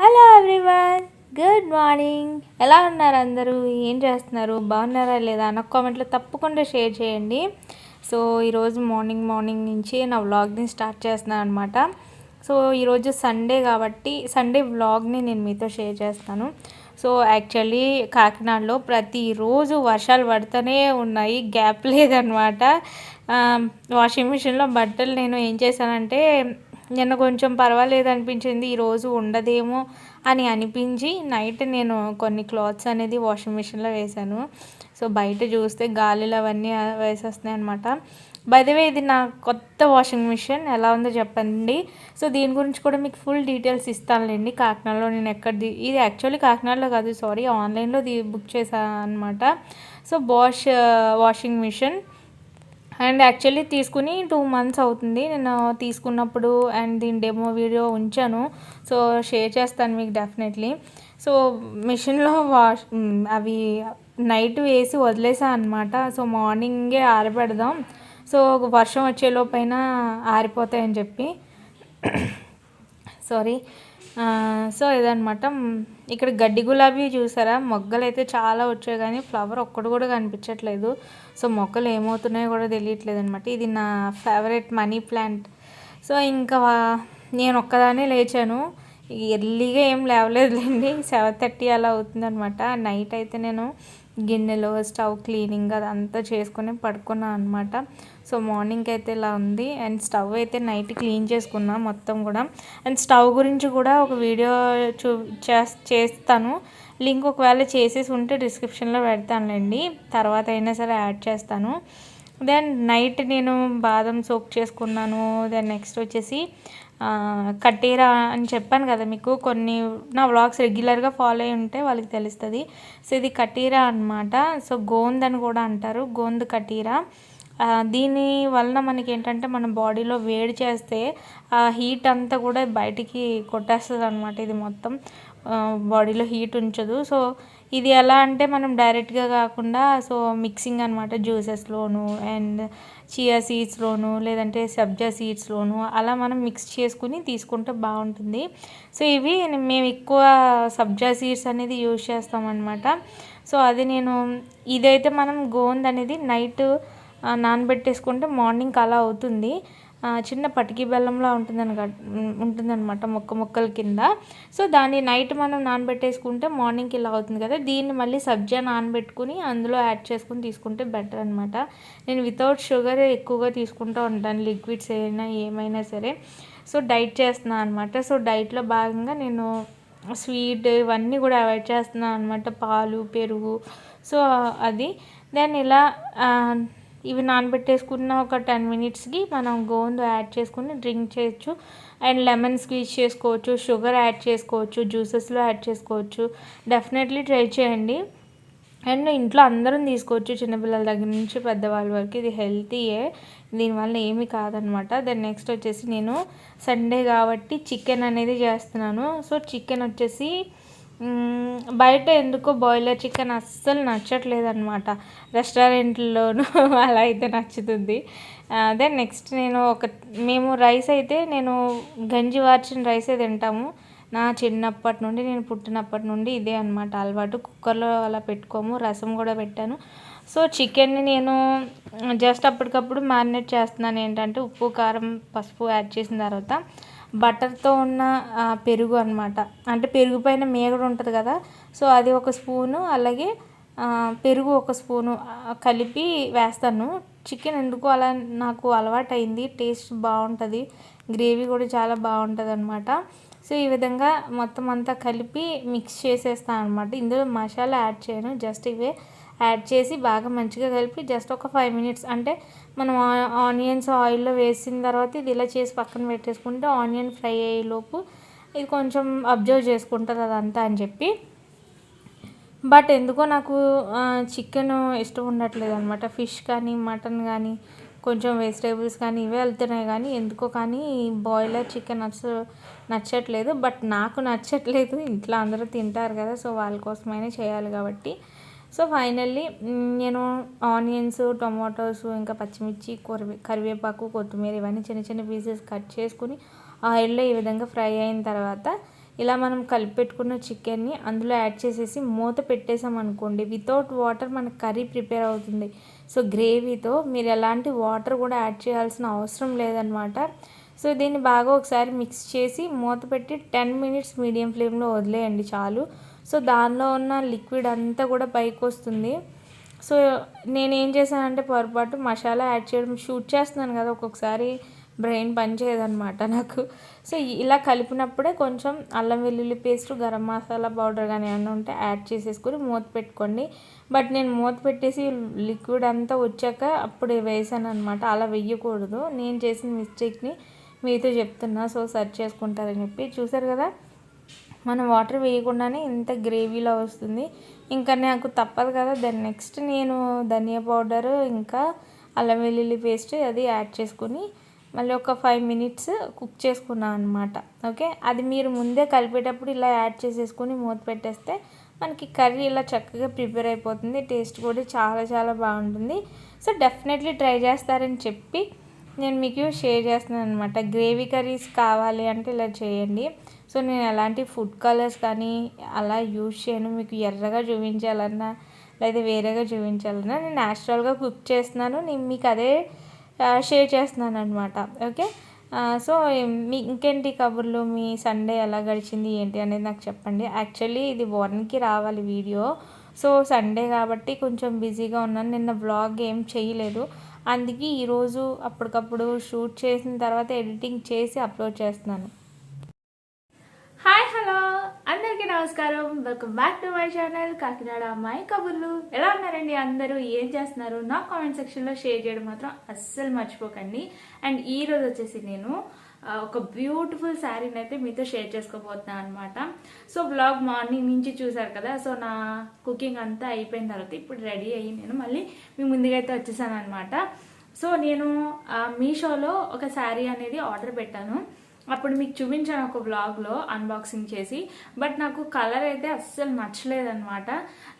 Hello everyone good morning. ఎలా ఉన్నారు అందరూ? ఏం చేస్తున్నారు? బాగున్నారా లేదా? అన్న కామెంట్లో తప్పకుండా షేర్ చేయండి. సో ఈరోజు మార్నింగ్ మార్నింగ్ నుంచి నా వ్లాగ్ని స్టార్ట్ చేస్తున్నాను అనమాట సో ఈరోజు సండే కాబట్టి సండే వ్లాగ్ని నేను మీతో షేర్ చేస్తాను. సో యాక్చువల్లీ కాకినాడలో ప్రతిరోజు వర్షాలు పడుతూనే ఉన్నాయి. గ్యాప్ లేదనమాట వాషింగ్ మిషన్లో బట్టలు నేను ఏం చేశానంటే నిన్న కొంచెం పర్వాలేదు అనిపించింది ఈరోజు ఉండదేమో అని అనిపించి నైట్ నేను కొన్ని క్లాత్స్ అనేది వాషింగ్ మిషన్లో వేశాను. సో బయట చూస్తే గాలిలు అవన్నీ వేసేస్తున్నాయి అనమాట బైదవే ఇది నా కొత్త వాషింగ్ మిషన్. ఎలా ఉందో చెప్పండి. సో దీని గురించి కూడా మీకు ఫుల్ డీటెయిల్స్ ఇస్తానులేండి. కాకినాడలో నేను ఎక్కడ ఇది యాక్చువల్లీ కాకినాడలో కాదు సారీ ఆన్లైన్లో బుక్ చేశాను అనమాట so Bosch washing machine. And actually తీసుకుని టూ మంత్స్ అవుతుంది. నేను తీసుకున్నప్పుడు అండ్ దీని డెమో వీడియో ఉంచాను. సో షేర్ చేస్తాను మీకు డెఫినెట్లీ. సో మిషన్లో వాష్ అవి నైట్ వేసి వదిలేసా అనమాట సో మార్నింగే ఆరబెడదాం. సో వర్షం వచ్చేలోపైన ఆరిపోతాయని చెప్పి. సారీ. సో ఇదనమాట ఇక్కడ గడ్డి గులాబీ చూసారా? మొగ్గలు అయితే చాలా వచ్చాయి కానీ ఫ్లవర్ ఒక్కటి కూడా కనిపించట్లేదు. సో మొక్కలు ఏమవుతున్నాయో కూడా తెలియట్లేదు అనమాట ఇది నా ఫేవరెట్ మనీ ప్లాంట్. సో ఇంకా నేను ఒక్కదానే లేచాను. ఎర్లీగా ఏం లేవలేదులేండి. సెవెన్ థర్టీ అలా అవుతుందనమాట నైట్ అయితే నేను గిన్నెలో స్టవ్ క్లీనింగ్ అదంతా చేసుకుని పడుకున్నాను అనమాట సో మార్నింగ్ అయితే ఇలా ఉంది. అండ్ స్టవ్ అయితే నైట్ క్లీన్ చేసుకున్నా మొత్తం కూడా. అండ్ స్టవ్ గురించి కూడా ఒక వీడియో చూ చేస్తాను. లింక్ ఒకవేళ చేసేసి ఉంటే డిస్క్రిప్షన్లో పెడతానులేండి. తర్వాత అయినా సరే యాడ్ చేస్తాను. దెన్ నైట్ నేను బాదం సోక్ చేసుకున్నాను. దెన్ నెక్స్ట్ వచ్చేసి కట్టేరా అని చెప్పాను కదా మీకు. కొన్ని నా వ్లాగ్స్ రెగ్యులర్గా ఫాలో అయి ఉంటే వాళ్ళకి తెలుస్తుంది. సో ఇది కటీరా అనమాట సో గోంద్ అని కూడా అంటారు. గోంద్ కటీరా దీని వలన మనకి ఏంటంటే మన బాడీలో వేడి చేస్తే ఆ హీట్ అంతా కూడా బయటికి కొట్టేస్తుంది అనమాట ఇది మొత్తం. బాడీలో హీట్ ఉంచదు. సో ఇది ఎలా అంటే మనం డైరెక్ట్గా కాకుండా సో మిక్సింగ్ అనమాట జ్యూసెస్లోను అండ్ చియా సీడ్స్లోను లేదంటే సబ్జా సీడ్స్లోను అలా మనం మిక్స్ చేసుకుని తీసుకుంటే బాగుంటుంది. సో ఇవి మేము ఎక్కువ సబ్జా సీడ్స్ అనేది యూజ్ చేస్తామన్నమాట సో అది నేను ఇదైతే మనం గోంద్ అనేది నైట్ నానబెట్టేసుకుంటే మార్నింగ్ అలా అవుతుంది. చిన్న పటికి బెల్లంలా ఉంటుందని ఉంటుందన్నమాట మొక్క మొక్కల కింద. సో దాన్ని నైట్ మనం నానబెట్టేసుకుంటే మార్నింగ్కి ఇలా అవుతుంది కదా. దీన్ని మళ్ళీ సబ్జా నానబెట్టుకుని అందులో యాడ్ చేసుకుని తీసుకుంటే బెటర్ అనమాట నేను వితౌట్ షుగర్ ఎక్కువగా తీసుకుంటూ ఉంటాను లిక్విడ్స్ అయినా ఏమైనా సరే. సో డైట్ చేస్తున్నాను అనమాట సో డైట్లో భాగంగా నేను స్వీట్ ఇవన్నీ కూడా అవాయిడ్ చేస్తున్నాను అనమాట పాలు పెరుగు. సో అది. దెన్ ఇలా ఇవి నానబెట్టేసుకున్న ఒక టెన్ మినిట్స్కి మనం గోందు యాడ్ చేసుకుని డ్రింక్ చేయొచ్చు. అండ్ లెమన్ స్క్వీజ్ చేసుకోవచ్చు షుగర్ యాడ్ చేసుకోవచ్చు జ్యూసెస్లో యాడ్ చేసుకోవచ్చు. డెఫినెట్లీ ట్రై చేయండి. అండ్ ఇంట్లో అందరం తీసుకోవచ్చు చిన్నపిల్లల దగ్గర నుంచి పెద్దవాళ్ళ వరకు. ఇది హెల్తీయే దీనివల్ల ఏమీ కాదనమాట. దెన్ నెక్స్ట్ వచ్చేసి నేను సండే కాబట్టి చికెన్ అనేది చేస్తున్నాను. సో చికెన్ వచ్చేసి బయట ఎందుకో బాయిలర్ చికెన్ అస్సలు నచ్చట్లేదు అనమాట రెస్టారెంట్లోనూ అలా అయితే నచ్చుతుంది. అదే నెక్స్ట్ నేను ఒక మేము రైస్ అయితే నేను గంజి వార్చిన రైసే తింటాము. నా చిన్నప్పటి నుండి నేను పుట్టినప్పటి నుండి ఇదే అనమాట అలవాటు. కుక్కర్లో అలా పెట్టుకోము రసం కూడా పెట్టాను. సో చికెన్ని నేను జస్ట్ అప్పటికప్పుడు మ్యారినేట్ చేస్తున్నాను. ఏంటంటే ఉప్పు కారం పసుపు యాడ్ చేసిన తర్వాత బటర్తో ఉన్న పెరుగు అనమాట అంటే పెరుగు పైన మేగడ ఉంటుంది కదా సో అది ఒక స్పూను అలాగే పెరుగు ఒక స్పూను కలిపి వేస్తాను. చికెన్ ఎందుకు అలా నాకు అలవాటు అయింది టేస్ట్ బాగుంటుంది గ్రేవీ కూడా చాలా బాగుంటుంది అనమాట సో ఈ విధంగా మొత్తం అంతా కలిపి మిక్స్ చేసేస్తాను అనమాట ఇందులో మసాలా యాడ్ చేయను. జస్ట్ ఇవే యాడ్ చేసి బాగా మంచిగా కలిపి జస్ట్ ఒక ఫైవ్ మినిట్స్ అంటే మనం ఆనియన్స్ ఆయిల్లో వేసిన తర్వాత ఇది ఇలా చేసి పక్కన పెట్టేసుకుంటే ఆనియన్ ఫ్రై అయ్యేలోపు ఇది కొంచెం అబ్జర్వ్ చేసుకుంటుంది అదంతా అని చెప్పి. బట్ ఎందుకో నాకు చికెన్ ఇష్టం ఉండట్లేదు అనమాట ఫిష్ కానీ మటన్ కానీ కొంచెం వెజిటేబుల్స్ కానీ ఇవే వెళ్తున్నాయి కానీ ఎందుకో కానీ బాయిలర్ చికెన్ నచ్చ నచ్చట్లేదు. బట్ నాకు నచ్చట్లేదు. ఇంట్లో అందరూ తింటారు కదా సో వాళ్ళ కోసమైనా చేయాలి కాబట్టి. సో ఫైనల్లీ నేను ఆనియన్స్ టొమాటోస్ ఇంకా పచ్చిమిర్చి కొరివే కరివేపాకు కొత్తిమీర ఇవన్నీ చిన్న చిన్న పీసెస్ కట్ చేసుకుని ఆయిల్లో ఈ విధంగా ఫ్రై అయిన తర్వాత ఇలా మనం కలిపి పెట్టుకున్న చికెన్ని అందులో యాడ్ చేసేసి మూత పెట్టేసాం అనుకోండి వితౌట్ వాటర్ మన కర్రీ ప్రిపేర్ అవుతుంది. సో గ్రేవీతో మీరు ఎలాంటి వాటర్ కూడా యాడ్ చేయాల్సిన అవసరం లేదనమాట సో దీన్ని బాగా ఒకసారి మిక్స్ చేసి మూత పెట్టి టెన్ మినిట్స్ మీడియం ఫ్లేమ్లో వదిలేయండి చాలు. సో దానిలో ఉన్న లిక్విడ్ అంతా కూడా పైకి వస్తుంది. సో నేనేం చేశానంటే పొరపాటు మసాలా యాడ్ చేయడం షూట్ చేస్తున్నాను కదా ఒక్కొక్కసారి. బ్రెయిన్ పనిచేయదనమాట నాకు. సో ఇలా కలిపినప్పుడే కొంచెం అల్లం వెల్లుల్లి పేస్ట్ గరం మసాలా పౌడర్ కానీ ఏమైనా ఉంటే యాడ్ చేసేసుకొని మూత పెట్టుకోండి. బట్ నేను మూత పెట్టేసి లిక్విడ్ అంతా వచ్చాక అప్పుడు వేసాను అనమాట అలా వెయ్యకూడదు నేను చేసిన మిస్టేక్ని మీతో చెప్తున్నా. సో సర్చ్ చేసుకుంటారని చెప్పి. చూసారు కదా? మనం వాటర్ వేయకుండానే ఇంత గ్రేవీలో వస్తుంది. ఇంకా నాకు తప్పదు కదా. దాని నెక్స్ట్ నేను ధనియా పౌడర్ ఇంకా అల్లం వెల్లుల్లి పేస్ట్ అది యాడ్ చేసుకుని మళ్ళీ ఒక ఫైవ్ మినిట్స్ కుక్ చేసుకున్నాను అనమాట ఓకే అది మీరు ముందే కలిపేటప్పుడు ఇలా యాడ్ చేసేసుకొని మూత పెట్టేస్తే మనకి కర్రీ ఇలా చక్కగా ప్రిపేర్ అయిపోతుంది. టేస్ట్ కూడా చాలా చాలా బాగుంటుంది. సో డెఫినెట్లీ ట్రై చేస్తారని చెప్పి నేను మీకు షేర్ చేస్తున్నాను అనమాట గ్రేవీ కర్రీస్ కావాలి అంటే ఇలా చేయండి. సో నేను ఎలాంటి ఫుడ్ కలర్స్ కానీ అలా యూజ్ చేయను. మీకు ఎర్రగా చూపించాలన్నా లేదా వేరేగా చూపించాలన్నా నేను న్యాచురల్గా కుక్ చేస్తున్నాను. నేను మీకు అదే షేర్ చేస్తున్నాను అనమాట ఓకే సో మీ ఇంకేంటి కబుర్లు? మీ సండే ఎలా గడిచింది? ఏంటి అనేది నాకు చెప్పండి. యాక్చువల్లీ ఇది వన్కి రావాలి వీడియో సో సండే కాబట్టి కొంచెం బిజీగా ఉన్నాను. నిన్న బ్లాగ్ ఏం చేయలేదు. అందుకే ఈరోజు అప్పటికప్పుడు షూట్ చేసిన తర్వాత ఎడిటింగ్ చేసి అప్లోడ్ చేస్తున్నాను. హాయ్ హలో అందరికీ నమస్కారం. Welcome back to my channel Kakinada అమ్మాయి కబుర్లు. ఎలా ఉన్నారండి అందరూ? ఏం చేస్తున్నారు? నా కామెంట్ సెక్షన్లో షేర్ చేయడం మాత్రం అస్సలు మర్చిపోకండి. అండ్ ఈ రోజు వచ్చేసి నేను ఒక బ్యూటిఫుల్ శారీని అయితే మీతో షేర్ చేసుకోబోతున్నాను అనమాట సో బ్లాగ్ మార్నింగ్ నుంచి చూసారు కదా సో నా కుకింగ్ అంతా అయిపోయిన తర్వాత ఇప్పుడు రెడీ అయ్యి నేను మళ్ళీ మీ ముందుగా అయితే వచ్చేసాను అనమాట సో నేను మీషోలో ఒక శారీ అనేది ఆర్డర్ పెట్టాను. అప్పుడు మీకు చూపించాను ఒక బ్లాగ్లో అన్బాక్సింగ్ చేసి బట్ నాకు కలర్ అయితే అస్సలు నచ్చలేదన్నమాట.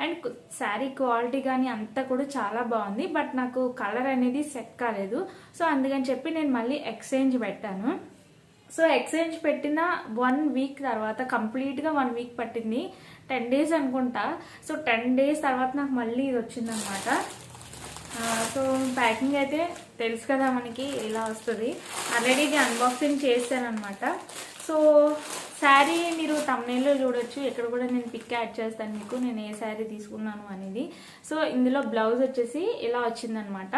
అండ్ శారీ క్వాలిటీ కానీ అంతా కూడా చాలా బాగుంది బట్ నాకు కలర్ అనేది సెట్ కాలేదు. సో అందుకని చెప్పి నేను మళ్ళీ ఎక్స్చేంజ్ పెట్టాను. సో ఎక్స్చేంజ్ పెట్టిన వన్ వీక్ తర్వాత కంప్లీట్గా వన్ వీక్ పట్టింది. టెన్ డేస్ అనుకుంటా. సో టెన్ డేస్ తర్వాత నాకు మళ్ళీ ఇది వచ్చిందనమాట సో ప్యాకింగ్ అయితే తెలుసు కదా మనకి ఇలా వస్తుంది. ఆల్రెడీ ఇది అన్బాక్సింగ్ చేశాను అనమాట సో శారీ మీరు తమ్నేల్లో చూడొచ్చు. ఇక్కడ కూడా నేను పిక్ యాడ్ చేస్తాను మీకు. నేను ఏ శారీ తీసుకున్నాను అనేది. సో ఇందులో బ్లౌజ్ వచ్చేసి ఇలా వచ్చిందనమాట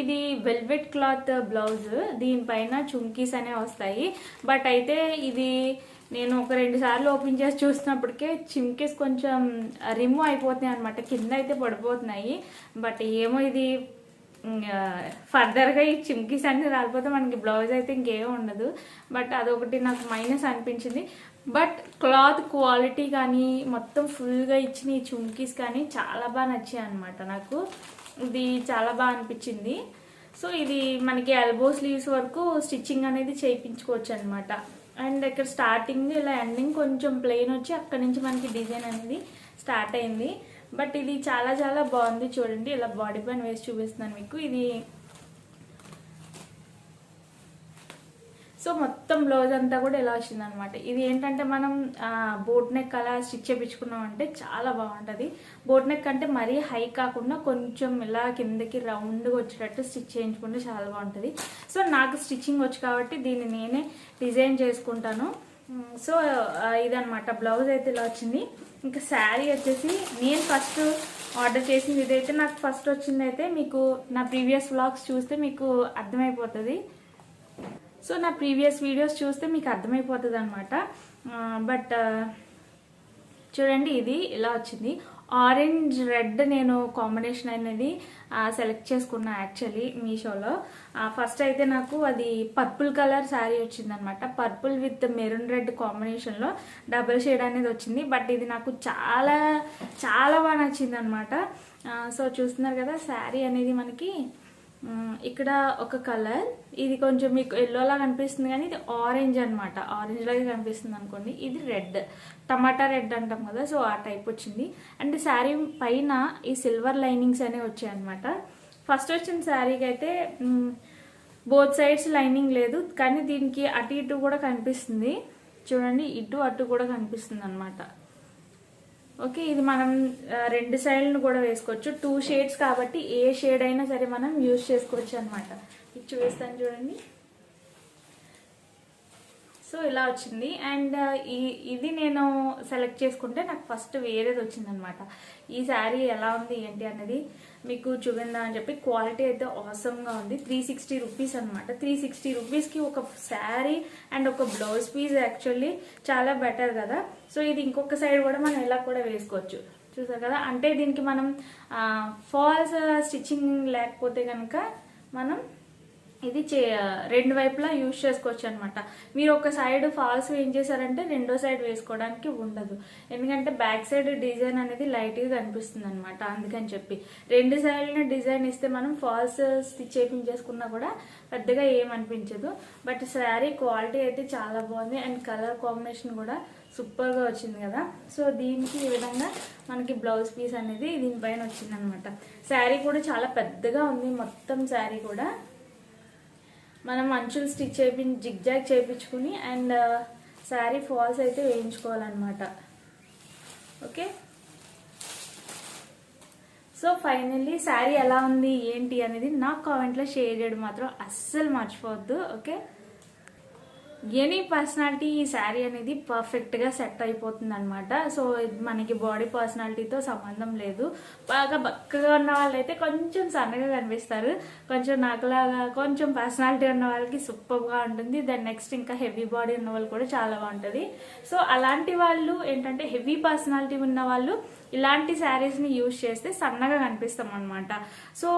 ఇది వెల్వెట్ క్లాత్ బ్లౌజ్ దీనిపైన చుంకీస్ అనేవి వస్తాయి. బట్ అయితే ఇది నేను ఒక రెండు సార్లు ఓపెన్ చేసి చూసినప్పటికే చిమ్కేస్ కొంచెం రిమూవ్ అయిపోతున్నాయి అనమాట కింద అయితే పడిపోతున్నాయి. బట్ ఏమో ఇది ఫర్దర్గా ఈ చిమ్కీస్ అన్ని రాలిపోతే మనకి బ్లౌజ్ అయితే ఇంకేం ఉండదు. బట్ అదొకటి నాకు మైనస్ అనిపించింది. బట్ క్లాత్ క్వాలిటీ కానీ మొత్తం ఫుల్గా ఇచ్చిన ఈ చుమ్కీస్ కానీ చాలా బాగా నచ్చాయి అనమాట నాకు. ఇది చాలా బాగా అనిపించింది. సో ఇది మనకి ఎల్బో స్లీవ్స్ వరకు స్టిచ్చింగ్ అనేది చేయించుకోవచ్చు అనమాట అండ్ ఇక్కడ స్టార్టింగ్ ఇలా ఎండింగ్ కొంచెం ప్లెయిన్ వచ్చి అక్కడి నుంచి మనకి డిజైన్ అనేది స్టార్ట్ అయింది. బట్ ఇది చాలా చాలా బాగుంది చూడండి. ఇలా బాడీ పైన వేసి చూపిస్తున్నాను మీకు. ఇది సో మొత్తం బ్లౌజ్ అంతా కూడా ఇలా వచ్చిందనమాట ఇది ఏంటంటే మనం బోట్ నెక్ అలా స్టిచ్ చేయించుకున్నాం అంటే చాలా బాగుంటుంది. బోట్ నెక్ అంటే మరీ హై కాకుండా కొంచెం ఇలా కిందకి రౌండ్గా వచ్చేటట్టు స్టిచ్ చేయించుకుంటే చాలా బాగుంటుంది. సో నాకు స్టిచ్చింగ్ వచ్చు కాబట్టి దీన్ని నేనే డిజైన్ చేసుకుంటాను. సో ఇదనమాట బ్లౌజ్ అయితే ఇలా వచ్చింది. ఇంకా శారీ వచ్చేసి నేను ఫస్ట్ ఆర్డర్ చేసింది ఇదైతే నాకు ఫస్ట్ వచ్చింది అయితే మీకు నా ప్రీవియస్ వ్లాగ్స్ చూస్తే మీకు అర్థమైపోతుంది. సో నా ప్రీవియస్ వీడియోస్ చూస్తే మీకు అర్థమైపోతుంది అనమాట బట్ చూడండి ఇది ఇలా వచ్చింది. ఆరెంజ్ రెడ్ నేను కాంబినేషన్ అనేది సెలెక్ట్ చేసుకున్నా యాక్చువల్లీ మీషోలో. ఫస్ట్ అయితే నాకు అది పర్పుల్ కలర్ శారీ వచ్చిందనమాట పర్పుల్ విత్ మెరూన్ రెడ్ కాంబినేషన్లో డబుల్ షేడ్ అనేది వచ్చింది. బట్ ఇది నాకు చాలా చాలా బాగా నచ్చిందనమాట సో చూస్తున్నారు కదా శారీ అనేది మనకి ఇక్కడ ఒక కలర్. ఇది కొంచెం మీకు ఎల్లో లాగా కనిపిస్తుంది కానీ ఇది ఆరెంజ్ అనమాట ఆరెంజ్ లాగా కనిపిస్తుంది అనుకోండి. ఇది రెడ్ టమాటా రెడ్ అంటాం కదా సో ఆ టైప్ వచ్చింది. అండ్ శారీ పైన ఈ సిల్వర్ లైనింగ్స్ అనేవి వచ్చాయి అనమాట ఫస్ట్ వచ్చిన శారీకి అయితే బోత్ సైడ్స్ లైనింగ్ లేదు. కానీ దీనికి అటు ఇటు కూడా కనిపిస్తుంది. చూడండి ఇటు అటు కూడా కనిపిస్తుంది అనమాట ఓకే ఇది మనం రెండు సైడ్లను కూడా వేసుకోవచ్చు. టూ షేడ్స్ కాబట్టి ఏ షేడ్ అయినా సరే మనం యూజ్ చేసుకోవచ్చు అనమాట ఇది చూస్తాను చూడండి. సో ఇలా వచ్చింది. అండ్ ఈ ఇది నేను సెలెక్ట్ చేసుకుంటే నాకు ఫస్ట్ వేరేది వచ్చిందనమాట. ఈ శారీ ఎలా ఉంది ఏంటి అనేది మీకు చూపిందా అని చెప్పి క్వాలిటీ అయితే అవసరంగా ఉంది. త్రీ సిక్స్టీ రూపీస్ అనమాట త్రీ సిక్స్టీ రూపీస్కి ఒక శారీ అండ్ ఒక బ్లౌజ్ పీస్ యాక్చువల్లీ చాలా బెటర్ కదా. సో ఇది ఇంకొక సైడ్ కూడా మనం ఇలా కూడా వేసుకోవచ్చు. చూసారు కదా? అంటే దీనికి మనం ఫాల్స్ స్టిచ్చింగ్ లేకపోతే కనుక మనం ఇది చే రెండు వైపులా యూజ్ చేసుకోవచ్చు అనమాట మీరు ఒక సైడ్ ఫాల్స్ ఏం చేశారంటే రెండో సైడ్ వేసుకోవడానికి ఉండదు. ఎందుకంటే బ్యాక్ సైడ్ డిజైన్ అనేది లైట్గా కనిపిస్తుంది అనమాట అందుకని చెప్పి. రెండు సైడ్ల డిజైన్ ఇస్తే మనం ఫాల్స్ స్టిచ్ చేయించేసుకున్నా కూడా పెద్దగా ఏమనిపించదు బట్ శారీ క్వాలిటీ అయితే చాలా బాగుంది. అండ్ కలర్ కాంబినేషన్ కూడా సూపర్గా వచ్చింది కదా. సో దీనికి ఈ విధంగా మనకి బ్లౌజ్ పీస్ అనేది దీనిపైన వచ్చింది అనమాట శారీ కూడా చాలా పెద్దగా ఉంది. మొత్తం శారీ కూడా మనం అంచులు స్టిచ్ చేపి జిగ్జాగ్ చేయించుకుని అండ్ శారీ ఫాల్స్ అయితే వేయించుకోవాలన్నమాట. ఓకే? సో ఫైనల్లీ శారీ ఎలా ఉంది ఏంటి అనేది నాకు కామెంట్లో షేర్ చేయడం మాత్రం అస్సలు మర్చిపోవద్దు ఓకే? ఎనీ పర్సనాలిటీ ఈ శారీ అనేది పర్ఫెక్ట్గా సెట్ అయిపోతుంది అనమాట సో మనకి బాడీ పర్సనాలిటీతో సంబంధం లేదు. బాగా బక్కగా ఉన్న వాళ్ళైతే కొంచెం సన్నగా కనిపిస్తారు. కొంచెం నాకులాగా కొంచెం పర్సనాలిటీ ఉన్న వాళ్ళకి సూపర్గా ఉంటుంది. దెన్ నెక్స్ట్ ఇంకా హెవీ బాడీ ఉన్న వాళ్ళు కూడా చాలా బాగుంటుంది. సో అలాంటి వాళ్ళు ఏంటంటే హెవీ పర్సనాలిటీ ఉన్న వాళ్ళు ఇలాంటి శారీస్ని యూజ్ చేస్తే సన్నగా కనిపిస్తాం అనమాట సో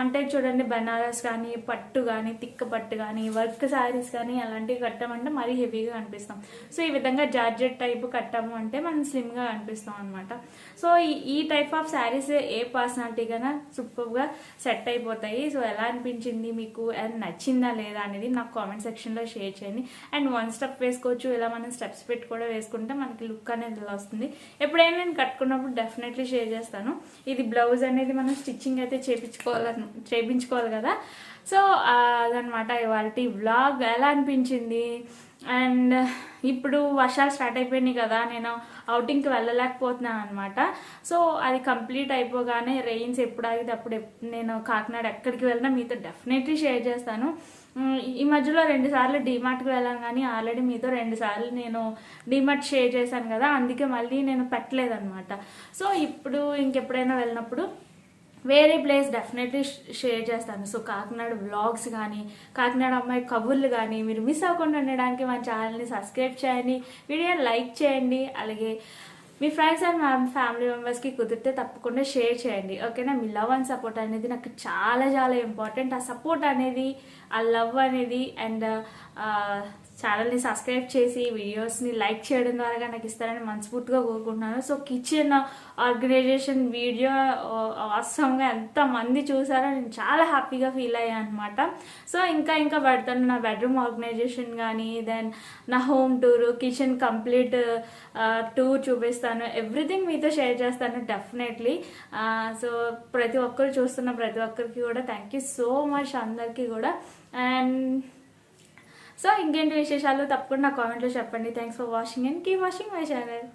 అంటే చూడండి బనారస్ కానీ పట్టు కానీ తిక్క పట్టు కానీ వర్క్ శారీస్ కానీ అలాంటివి కట్టామంటే మరీ హెవీగా కనిపిస్తాం. సో ఈ విధంగా జార్జెట్ టైప్ కట్టాము అంటే మనం స్లిమ్గా కనిపిస్తాం అనమాట సో ఈ ఈ టైప్ ఆఫ్ శారీస్ ఏ పర్సనాలిటీకైనా సూపర్గా సెట్ అయిపోతాయి. సో ఎలా అనిపించింది మీకు? అండ్ నచ్చిందా లేదా అనేది నాకు కామెంట్ సెక్షన్లో షేర్ చేయండి. అండ్ వన్ స్టెప్ వేసుకోవచ్చు. ఇలా మనం స్టెప్స్ పెట్టి కూడా వేసుకుంటే మనకి లుక్ అనేది వస్తుంది. ఎప్పుడైనా నేను కట్టుకున్నప్పుడు డెఫినెట్లీ షేర్ చేస్తాను. ఇది బ్లౌజ్ అనేది మనం స్టిచ్చింగ్ అయితే చేపించుకోవాలి చేయించుకోవాలి కదా. సో అదనమాట ఇవాళ వ్లాగ్ ఎలా అనిపించింది? అండ్ ఇప్పుడు వర్షాలు స్టార్ట్ అయిపోయినాయి కదా నేను అవుటింగ్కి వెళ్ళలేకపోతున్నాను అనమాట సో అది కంప్లీట్ అయిపోగానే రెయిన్స్ ఎప్పుడు ఆగితే అప్పుడు నేను కాకినాడ ఎక్కడికి వెళ్ళినా మీతో డెఫినెట్లీ షేర్ చేస్తాను. ఈ మధ్యలో రెండు సార్లు డిమార్ట్కి వెళ్ళాను కానీ ఆల్రెడీ మీతో రెండు సార్లు నేను డిమార్ట్ షేర్ చేశాను కదా అందుకే మళ్ళీ నేను పెట్టలేదన్నమాట. సో ఇప్పుడు ఇంకెప్పుడైనా వెళ్ళినప్పుడు వేరే ప్లేస్ డెఫినెట్లీ షేర్ చేస్తాను. సో కాకినాడ వ్లాగ్స్ కానీ కాకినాడ అమ్మాయి కబుర్లు కానీ మీరు మిస్ అవ్వకుండా ఉండడానికి మా ఛానల్ని సబ్స్క్రైబ్ చేయండి వీడియో లైక్ చేయండి అలాగే మీ ఫ్రెండ్స్ అండ్ మా ఫ్యామిలీ మెంబర్స్కి కుదిరితే తప్పకుండా షేర్ చేయండి. ఓకేనా? మీ లవ్ అండ్ సపోర్ట్ అనేది నాకు చాలా చాలా ఇంపార్టెంట్. ఆ సపోర్ట్ అనేది ఆ లవ్ అనేది అండ్ ఛానల్ని సబ్స్క్రైబ్ చేసి వీడియోస్ని లైక్ చేయడం ద్వారా నాకు ఇస్తారని మనస్ఫూర్తిగా కోరుకుంటున్నాను. సో కిచెన్ ఆర్గనైజేషన్ వీడియో వాస్తవంగా ఎంతమంది చూసారో నేను చాలా హ్యాపీగా ఫీల్ అయ్యాను అనమాట సో ఇంకా ఇంకా పెడతాను నా బెడ్రూమ్ ఆర్గనైజేషన్ కానీ దెన్ నా home tour kitchen complete tour చూపిస్తాను. ఎవ్రీథింగ్ మీతో షేర్ చేస్తాను డెఫినెట్లీ. సో ప్రతి ఒక్కరు చూస్తున్న ప్రతి ఒక్కరికి కూడా థ్యాంక్ యూ సో మచ్ అందరికీ కూడా. అండ్ సో ఇంకేంటి విశేషాలు? తప్పకుండా కామెంట్లో చెప్పండి. Thanks for watching and keep watching my channel